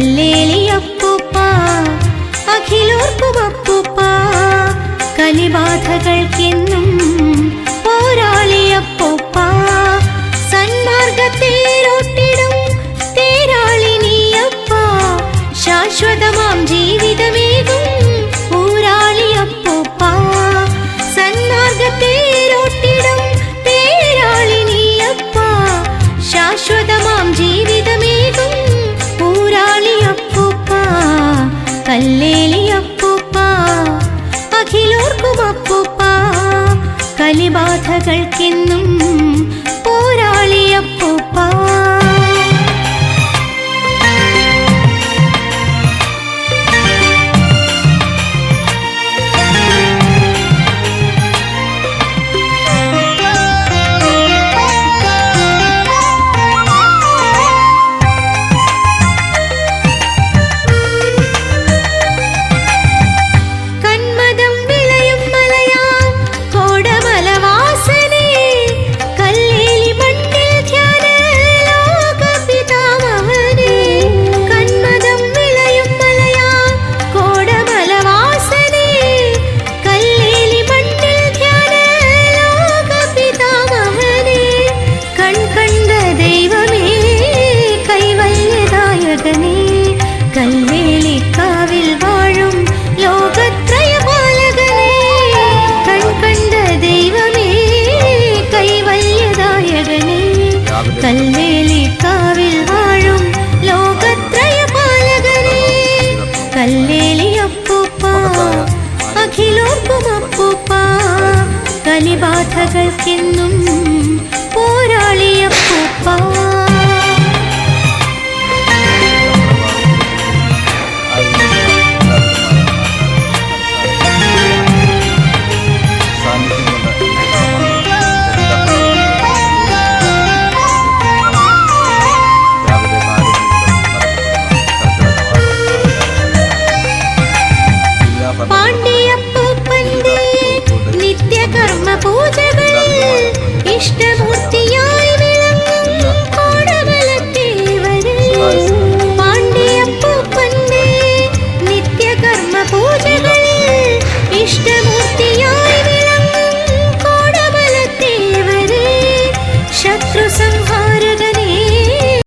കല്ലേലി അപ്പൂപ്പ അഖിലോർക്കും അപ്പൂപ്പ കലിബാധകൾക്കെന്നും പോരാളി അപ്പൂപ്പ സന്മാർഗത്തിൽ ഒട്ടിടും തേരാളി ശാശ്വതം കല്ലേലിയപ്പൂപ്പ അഖിലോർക്കും അപ്പൂപ്പ കലിബാധകൾക്കെന്നും കല്ലേലി കാവിൽ വാഴും ലോകത്രയ കല്ലേലി കലിബാധകൾക്കെന്നും പോരാളിയപ്പൂപ്പ.